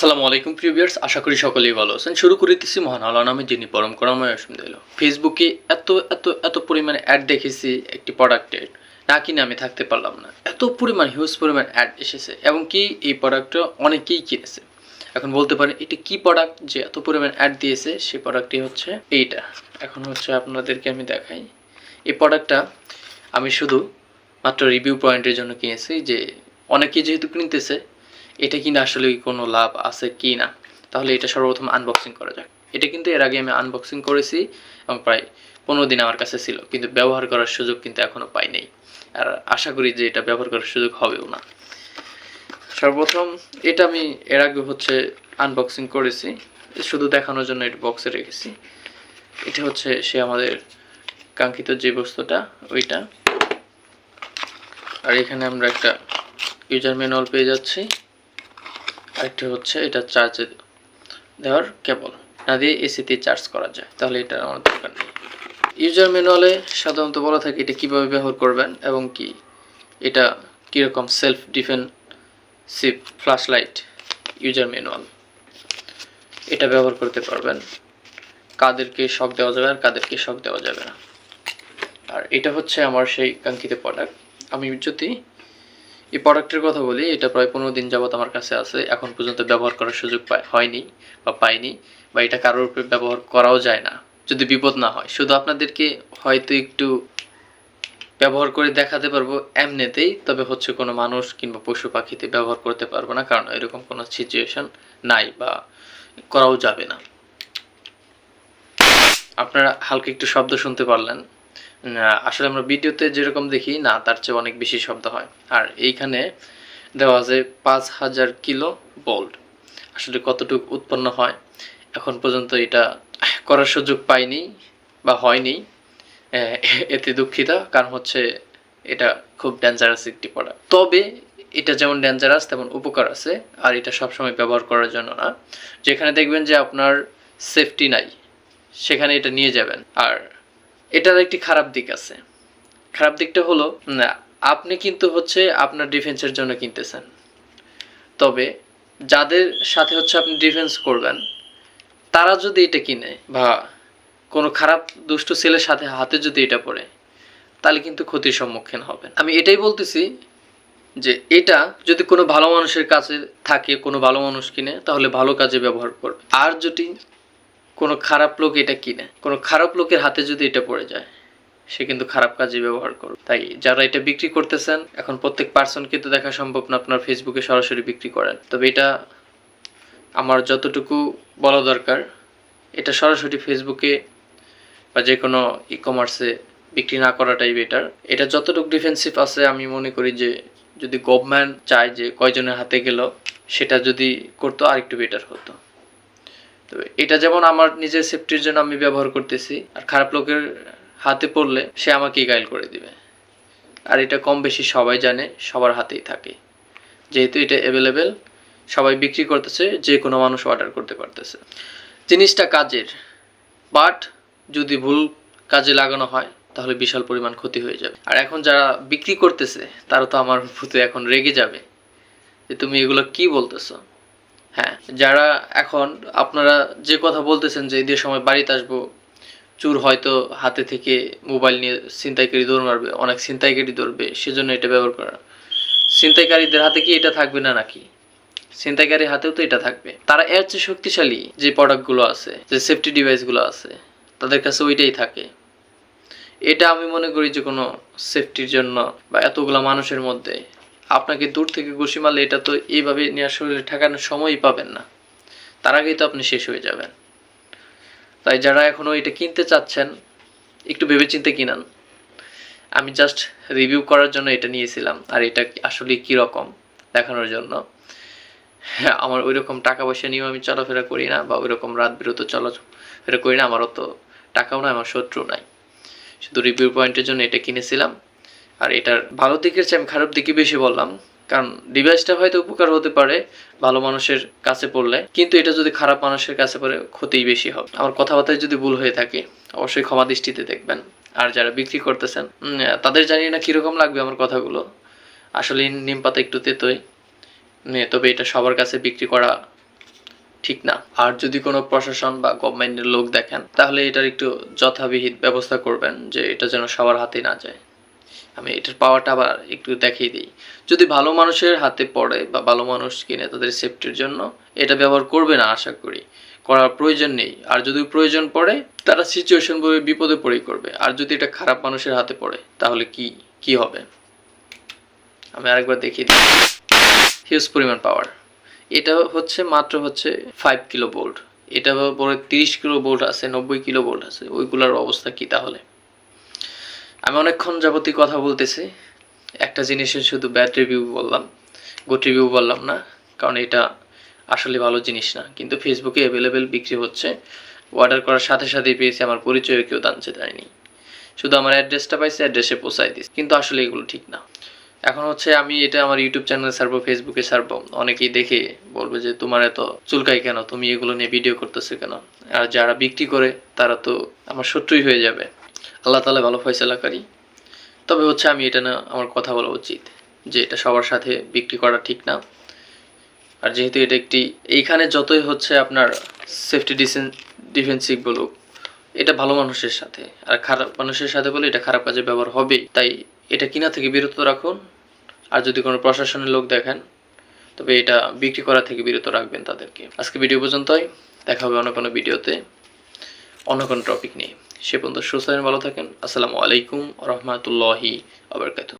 আসসালামু আলাইকুম, প্রিয় প্রিভিয়ার্স আশা করি সকলেই ভালো আছেন। শুরু করিতেছি মহান আল্লাহ নামে, যিনি পরম করময় অসীম দিল ফেসবুকে এত এত এত পরিমাণে অ্যাড দেখেছি একটি প্রোডাক্টের না কিনে আমি থাকতে পারলাম না। এত পরিমাণ হিউজ পরিমাণ অ্যাড এসেছে এবং কি এই প্রোডাক্টটা অনেকেই কিনেছে। এখন বলতে পারেন, এটা কি প্রোডাক্ট যে এত পরিমাণ অ্যাড দিয়েছে? সেই প্রোডাক্টটি হচ্ছে এইটা। এখন হচ্ছে আপনাদেরকে আমি দেখাই। এই প্রোডাক্টটা আমি শুধু মাত্র রিভিউ পয়েন্টের জন্য কিনেছি যে অনেকেই যেহেতু কিনতেছে এটা কিনা আসলে কোনো লাভ আছে কি না তাহলে এটা সর্বপ্রথম আনবক্সিং করা যাক। এটা কিন্তু এর আগে আমি আনবক্সিং করেছি এবং প্রায় পনেরো দিন আমার কাছে ছিল, কিন্তু ব্যবহার করার সুযোগ কিন্তু এখনও পাই নাই। আর আশা করি যে এটা ব্যবহার করার সুযোগ হবেও না। সর্বপ্রথম এটা আমি এর আগে হচ্ছে আনবক্সিং করেছি, শুধু দেখানোর জন্য এটা বক্সে রেখেছি। এটা হচ্ছে সে আমাদের কাঙ্ক্ষিত যে বস্তুটা, ওইটা। আর এখানে আমরা একটা ইউজার ম্যানুয়াল পেয়ে যাচ্ছি। আরেকটা হচ্ছে এটা চার্জে দেওয়ার কেবল না দিয়ে এসিতে চার্জ করা যায়। তাহলে এটা আমার দরকার নেই। ইউজার ম্যানুয়ালে সাধারণত বলা থাকে এটা কীভাবে ব্যবহার করবেন এবং কি? এটা কীরকম self defensive flash light user manual এটা ব্যবহার করতে পারবেন। কাদেরকে শক দেওয়া যাবে আর কাদেরকে শক দেওয়া যাবে না। আর এটা হচ্ছে আমার সেই কাঙ্ক্ষিত প্রোডাক্ট আমি যদি এই প্রোডাক্টের কথা বলি, এটা প্রায় পনেরো দিন যাবত আমার কাছে আছে। এখন পর্যন্ত ব্যবহার করার সুযোগ হয়নি বা পাইনি বা এটা কারোর উপরে ব্যবহার করাও যায় না, যদি বিপদ না হয়। শুধু আপনাদেরকে হয়তো একটু ব্যবহার করে দেখাতে পারব এমনিতেই, তবে হচ্ছে কোনো মানুষ কিংবা পশু পাখিতে ব্যবহার করতে পারব না, কারণ এরকম কোনো সিচুয়েশন নাই বা করাও যাবে না। আপনারা হালকা একটু শব্দ শুনতে পারলেন। আসলে আমরা ভিডিওতে যেরকম দেখি, না, তার চেয়ে অনেক বেশি শব্দ হয়। আর এইখানে দেওয়া আছে পাঁচ হাজার কিলো বোল্ট। আসলে কতটুকু উৎপন্ন হয়, এখন পর্যন্ত এটা করার সুযোগ পাইনি বা হয়নি। এতে দুঃখিত, কারণ হচ্ছে এটা খুব ডেঞ্জারাস একটি প্রোডাক্ট তবে এটা যেমন ডেঞ্জারাস তেমন উপকার আছে, আর এটা সবসময় ব্যবহার করার জন্য না। যেখানে দেখবেন যে আপনার সেফটি নাই, সেখানে এটা নিয়ে যাবেন। আর এটার একটি খারাপ দিক আছে। খারাপ দিকটা হলো, না, আপনি কিন্তু হচ্ছে আপনার ডিফেন্সের জন্য কিনতেছেন। তবে যাদের সাথে হচ্ছে আপনি ডিফেন্স করবেন, তারা যদি এটা কিনে বা কোনো খারাপ দুষ্ট ছেলের সাথে হাতে যদি এটা পড়ে, তাহলে কিন্তু ক্ষতির সম্মুখীন হবেন। আমি এটাই বলতেছি যে এটা যদি কোনো ভালো মানুষের কাছে থাকে, কোনো ভালো মানুষ কিনে, তাহলে ভালো কাজে ব্যবহার করবে। আর যদি কোনো খারাপ লোক এটা কিনে। কোনো খারাপ লোকের হাতে যদি এটা পড়ে যায়, সে কিন্তু খারাপ কাজে ব্যবহার করবে। তাই যারা এটা বিক্রি করতেছেন, এখন প্রত্যেক পার্সন কিন্তু দেখা সম্ভব না আপনার ফেসবুকে সরাসরি বিক্রি করেন। তবে এটা আমার যতটুকু বলা দরকার, এটা সরাসরি ফেসবুকে বা যে কোনো ই কমার্সে বিক্রি না করাটাই বেটার এটা যতটুকু ডিফেন্সিভ আছে, আমি মনে করি যে যদি গভর্নমেন্ট চায় যে কয়জনের হাতে গেল, সেটা যদি করতো, আরেকটু বেটার হতো। তো এটা যেমন আমার নিজের সেফটির জন্য আমি ব্যবহার করতেছি, আর খারাপ লোকের হাতে পড়লে সে আমাকেই গাইল করে দিবে। আর এটা কম বেশি সবাই জানে, সবার হাতেই থাকে। যেহেতু এটা অ্যাভেলেবেল সবাই বিক্রি করতেছে, যে কোনো মানুষ অর্ডার করতে পারতেছে। জিনিসটা কাজের। বাট যদি ভুল কাজে লাগানো হয়, তাহলে বিশাল পরিমাণ ক্ষতি হয়ে যাবে। আর এখন যারা বিক্রি করতেছে, তারা তো আমার ভূতে এখন রেগে যাবে। যে তুমি এগুলো কি বলতেছো? হ্যাঁ যারা এখন আপনারা যে কথা বলতেছেন যে ঈদের সময় বাড়িতে আসব, চুর হয়তো হাতে থেকে মোবাইল নিয়ে ছিনতাইকারী দৌড় মারবে, অনেক ছিনতাইকারী দৌড়বে, সেজন্য এটা ব্যবহার করা। ছিনতাইকারীদের হাতে কি এটা থাকবে না নাকি? ছিনতাইকারীর হাতেও তো এটা থাকবে। তারা এর চেয়ে শক্তিশালী যে প্রোডাক্টগুলো আছে, যে সেফটি ডিভাইসগুলো আছে, তাদের কাছে ওইটাই থাকে। এটা আমি মনে করি যে কোনো সেফটির জন্য বা এতগুলা মানুষের মধ্যে আপনাকে দূর থেকে ঘুষি মারলে এটা তো এইভাবে নেওয়ার শরীরে ঠেকানোর সময়ই পাবেন না। তার আগেই তো আপনি শেষ হয়ে যাবেন। তাই যারা এখনও এটা কিনতে চাচ্ছেন, একটু ভেবেচিন্তে কিনান। আমি জাস্ট রিভিউ করার জন্য এটা নিয়েছিলাম, আর এটা আসলে কী রকম দেখানোর জন্য। হ্যাঁ আমার ওই রকম টাকা পয়সা নিয়েও আমি চলাফেরা করি না, বা ওই রকম রাত বিরত চলাফেরা করি না আমারও তো টাকাও নাই, আমার শত্রু নাই। শুধু রিভিউ পয়েন্টের জন্য এটা কিনেছিলাম। আর এটার ভালো দিকের চেয়ে আমি খারাপ দিকে বেশি বললাম। কারণ ডিভাইসটা হয়তো উপকার হতে পারে ভালো মানুষের কাছে পড়লে, কিন্তু এটা যদি খারাপ মানুষের কাছে পড়ে ক্ষতিই বেশি হবে। আমার কথাবার্তায় যদি ভুল হয়ে থাকে, অবশ্যই ক্ষমা দৃষ্টিতে দেখবেন। আর যারা বিক্রি করতেছেন তাদের জানি না কীরকম লাগবে আমার কথাগুলো। আসলে নিম পাতা একটু তেতোই। তবে এটা সবার কাছে বিক্রি করা ঠিক না। আর যদি কোনো প্রশাসন বা গভর্নমেন্টের লোক দেখেন, তাহলে এটার একটু যথাবিহিত ব্যবস্থা করবেন যে এটা যেন সবার হাতে না যায়। আমি এটার পাওয়ারটা আবার একটু দেখিয়ে দিই। যদি ভালো মানুষের হাতে পড়ে বা ভালো মানুষ কিনে তাদের সেফটির জন্য এটা ব্যবহার করবে না, আশা করি। করার প্রয়োজন নেই। আর যদি প্রয়োজন পড়ে, তারা সিচুয়েশন বলে বিপদে পড়েই করবে। আর যদি এটা খারাপ মানুষের হাতে পড়ে, তাহলে কি কি হবে? আমি আরেকবার দেখিয়ে দিই। হিউজ পরিমাণ পাওয়ার এটা হচ্ছে, মাত্র হচ্ছে ফাইভ কিলো বোল্ট এটা পরে তিরিশ কিলো বোল্ট আছে, নব্বই কিলো বোল্ট আছে। ওইগুলোর অবস্থা কি তাহলে? আমি অনেকক্ষণ যাবতীয় কথা বলতেছি। একটা জিনিসের শুধু ব্যাড রিভিউ বললাম গুড রিভিউ বললাম না, কারণ এটা আসলে ভালো জিনিস না। কিন্তু ফেসবুকে অ্যাভেলেবেল বিক্রি হচ্ছে। অর্ডার করার সাথে সাথেই পেয়েছি, আমার পরিচয় কেউ দানছে দেয়নি শুধু আমার অ্যাড্রেসটা পাইছে অ্যাড্রেসে পৌঁছাই দিস কিন্তু আসলে এগুলো ঠিক না। এখন হচ্ছে আমি এটা আমার ইউটিউব চ্যানেলে ছাড়বো ফেসবুকে ছাড়বো। অনেকেই দেখে বলবে যে, তোমার এত চুলকাই কেন? তুমি এগুলো নিয়ে ভিডিও করতেছো কেন? আর যারা বিক্রি করে, তারা তো আমার শত্রুই হয়ে যাবে। আল্লাহ তালা ভালো ফয়সালাকারী তবে হচ্ছে আমি এটা না আমার কথা বলা উচিত যে এটা সবার সাথে বিক্রি করা ঠিক না। আর যেহেতু এটা একটি এইখানে যতই হচ্ছে আপনার সেফটি ডিসেন ডিফেন্সিভ বলুক, এটা ভালো মানুষের সাথে। আর খারাপ মানুষের সাথে বলে এটা খারাপ কাজে ব্যবহার হবেই তাই এটা কিনা থেকে বিরত রাখুন। আর যদি কোনো প্রশাসনের লোক দেখেন, তবে এটা বিক্রি করা থেকে বিরত রাখবেন তাদেরকে। আজকে ভিডিও পর্যন্তই। দেখা হবে অন্য কোনো ভিডিওতে। অন্য কোনো টপিক নিয়ে। সে পর্যন্ত সুস্থ ভালো থাকেন। আসসালামু আলাইকুম রহমতুল্লাহি আবরকাত